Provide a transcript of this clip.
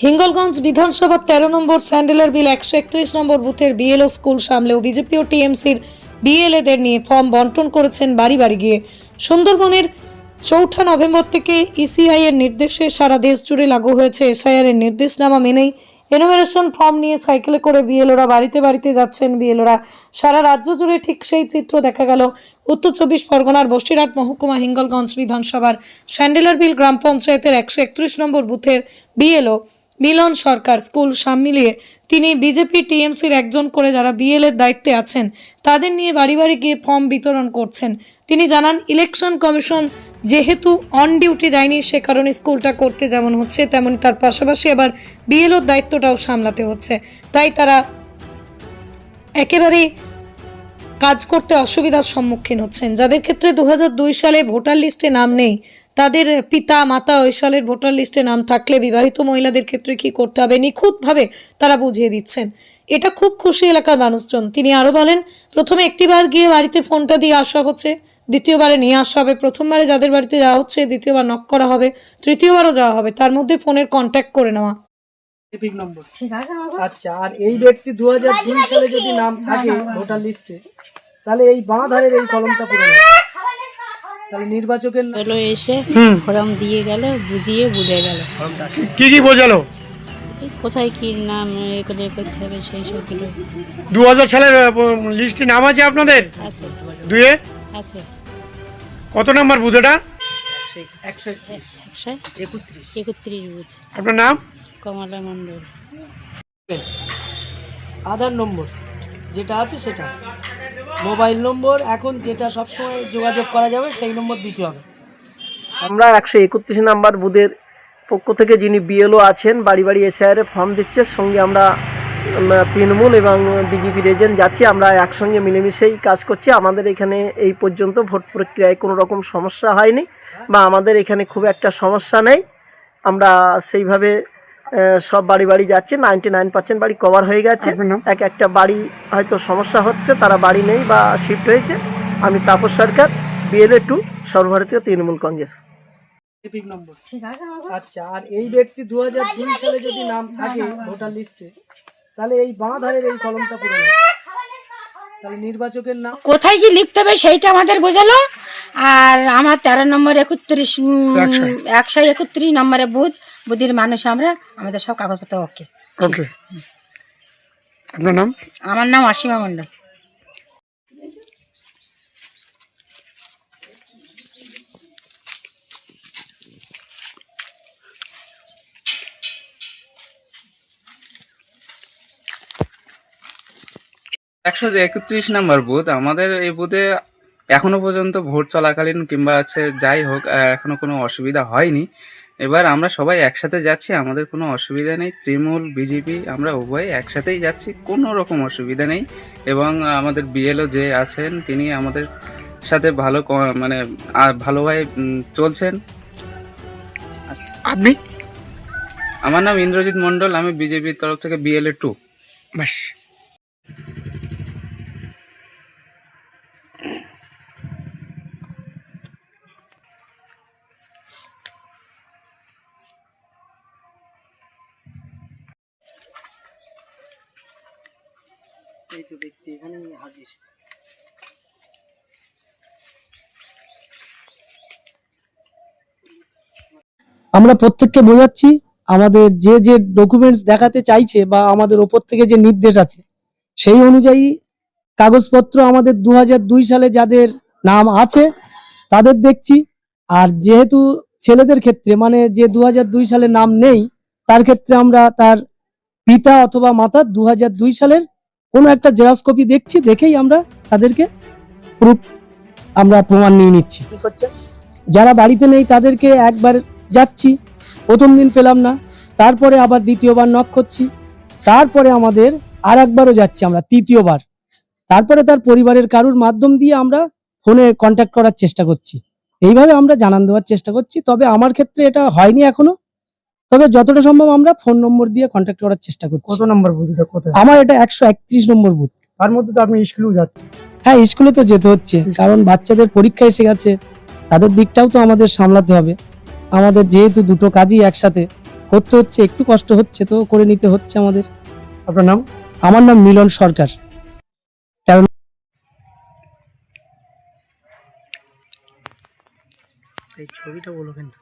হিঙ্গলগঞ্জ বিধানসভার তেরো নম্বর স্যান্ডেলার বিল একশো একত্রিশ নম্বর বুথের বিএলও স্কুল সামলেও বিজেপি ও টিএমসির বিএলএদের নিয়ে ফর্ম বন্টন করেছেন বাড়ি বাড়ি গিয়ে। সুন্দরবনের চৌঠা নভেম্বর থেকে ইসিআই এর নির্দেশে সারা দেশ জুড়ে লাগু হয়েছে এসআইআর এর নির্দেশনামা মেনেই এনোমিনেশন ফর্ম নিয়ে সাইকেলে করে বিএলওরা বাড়িতে বাড়িতে যাচ্ছেন বিএলওরা। সারা রাজ্য জুড়ে ঠিক সেই চিত্র দেখা গেল। উত্তর চব্বিশ পরগনার বসিরহাট মহকুমা হিঙ্গলগঞ্জ বিধানসভার স্যান্ডেলার বিল গ্রাম পঞ্চায়েতের একশো একত্রিশ নম্বর বুথের বিএলও মিলন সরকার স্কুল সাম মিলিয়ে তিনি বিজেপি টিএমসির একজন করে যারা বিএল এর দায়িত্বে আছেন, তাদের নিয়ে বাড়ি বাড়ি গিয়ে ফর্ম বিতরণ করছেন। তিনি জানান, ইলেকশন কমিশন যেহেতু অন ডিউটি দেয়নি, সে কারণে স্কুলটা করতে যেমন হচ্ছে, তেমনি তার পাশাপাশি আবার বিএলওর দায়িত্বটাও সামলাতে হচ্ছে। তাই তারা একেবারেই কাজ করতে অসুবিধার সম্মুখীন হচ্ছেন। যাদের ক্ষেত্রে দু হাজার দুই সালে ভোটার লিস্টে নাম নেই, তাদের পিতা, মাতা ওই সালের ভোটার লিস্টে নাম থাকলে বিবাহিত মহিলাদের ক্ষেত্রে কি করতে হবে? নিখুঁতভাবে তারা বুঝিয়ে দিচ্ছেন। এটা খুব খুশি এলাকার মানুষজন। তিনি আরও বলেন, প্রথমে একটিবার গিয়ে বাড়িতে ফোনটা দিয়ে আসা হচ্ছে, দ্বিতীয়বারে নিয়ে আসা হবে, প্রথমবারে যাদের বাড়িতে যাওয়া হচ্ছে, দ্বিতীয়বার নক করা হবে, তৃতীয়বারও যাওয়া হবে, তার মধ্যে ফোনের কন্ট্যাক্ট করে নেওয়া। এপিক নম্বর আচ্ছা আর এই ব্যক্তি দু সালে যদি নাম থাকে ভোটার লিস্টে তাহলে এই বাঁ ধারের এই কলমটা নেবে। তাহলে নির্বাচকের হলো এসে ফর্ম দিয়ে গেল বুঝিয়ে বুঝে গেল। কি কি বোঝালো? কোথায় কি নাম এগুলো করতে হবে সেই সবগুলো দু হাজার সালের লিস্টে নাম আছে আপনাদের? আছে। দুয়ে? আছে। কত নাম্বার বুথ এটা? একশো একশো একত্রিশ। একত্রিশ বুথ। আপনার নাম? কমলা মণ্ডল। আধার নম্বর যেটা আছে সেটা। মোবাইল নম্বর এখন যেটা সবসময় যোগাযোগ করা যাবে সেই নম্বর দিতে হবে। আমরা একশো একত্রিশ নাম্বার বুথের পক্ষ থেকে যিনি বিএলও আছেন বাড়ি বাড়ি এসআইআর ফর্ম দিচ্ছে সঙ্গে আমরা তৃণমূল এবং বিজেপির এজেন্ট যাচ্ছি আমরা একসঙ্গে মিলেমিশেই কাজ করছি। আমাদের এখানে এই পর্যন্ত ভোট প্রক্রিয়ায় কোনো রকম সমস্যা হয়নি বা আমাদের এখানে খুব একটা সমস্যা নেই। আমরা সেইভাবে সব বাড়ি বাড়ি যাচ্ছে নাইনটি নাইন পার্সেন্ট বাড়ি কভার হয়ে গেছে। এক একটা বাড়ি হয়তো সমস্যা হচ্ছে তারা বাড়ি নেই বা শিফট হয়েছে। আমি তাপস সরকার বিএলএ টু সর্বভারতীয় তৃণমূল কংগ্রেস। নম্বর আচ্ছা আর এই ব্যক্তি দু সালে যদি নাম থাকে ভোটার লিস্টে তাহলে এই বাঁ ধারের এই কলমটা পুরো নেবে। তাহলে নির্বাচকের নাম? কোথায় কি লিখতে হবে সেইটা আমাদের বোঝালো। আর আমার তেরো নম্বর একত্রিশ। একশো একত্রিশ নম্বরে বুথ। বুথের মানুষ আমরা আমাদের সব কাগজপত্র ওকে। ওকে। আপনার নাম? আমার নাম অসীমা মণ্ডল। একশো একত্রিশ নাম্বার বুথ। আমাদের এই বুথে এখনও পর্যন্ত ভোট চলাকালীন কিংবা হচ্ছে যাই হোক আহ, এখনও কোনো অসুবিধা হয়নি। এবার আমরা সবাই একসাথে যাচ্ছি আমাদের কোনো অসুবিধা নেই। তৃণমূল বিজেপি আমরা উভয়ে একসাথেই যাচ্ছি কোনো রকম অসুবিধা নেই। এবং আমাদের বিএলও যে আছেন তিনি আমাদের সাথে ভালো মানে ভালোভাবে চলছেন। আপনি? আমার নাম ইন্দ্রজিৎ মণ্ডল আমি বিজেপির তরফ থেকে বিএলএ টু। ব্যাস এই তো ব্যক্তি এখানে হাজির। আমরা প্রত্যেককে বোঝাচ্ছি, আমাদের যে যে ডকুমেন্টস দেখাতে চাইছে বা আমাদের ওপর থেকে যে নির্দেশ আছে, সেই অনুযায়ী কাগজপত্র আমাদের দু সালে যাদের নাম আছে, তাদের দেখছি। আর যেহেতু ছেলেদের ক্ষেত্রে মানে যে দু সালে নাম নেই, তার ক্ষেত্রে আমরা তার পিতা অথবা মাতা দু সালের কোনো একটা জেরক্স কপি দেখছি দেখেই আমরা তাদেরকে প্রুফ আমরা প্রমাণ নিয়ে নিচ্ছি। যারা বাড়িতে নেই তাদেরকে একবার যাচ্ছি প্রথম দিন পেলাম না তারপরে আবার দ্বিতীয়বার নক করছি তারপরে আমাদের আর একবারও যাচ্ছি আমরা তৃতীয়বার। তারপরে তার পরিবারের কারুর মাধ্যম দিয়ে আমরা ফোনে কন্ট্যাক্ট করার চেষ্টা করছি। এইভাবে আমরা জানান দেওয়ার চেষ্টা করছি তবে আমার ক্ষেত্রে এটা হয়নি এখনও। তবে যতটা সম্ভব আমরা ফোন নম্বর দিয়ে কন্ট্যাক্ট করার চেষ্টা করছি। কত নম্বর বুথ এটা কোথায়? আমার এটা একশো একত্রিশ নম্বর বুথ তার মধ্যে তো আপনি স্কুলেও যাচ্ছেন। হ্যাঁ স্কুলে তো যেতে হচ্ছে কারণ বাচ্চাদের পরীক্ষা এসে গেছে তাদের দিকটাও তো আমাদের সামলাতে হবে। আমাদের যেহেতু দুটো কাজই একসাথে করতে হচ্ছে একটু কষ্ট হচ্ছে তো করে নিতে হচ্ছে আমাদের। আপনার নাম? আমার নাম মিলন সরকার। এই ছবিটা বলো কিন্তু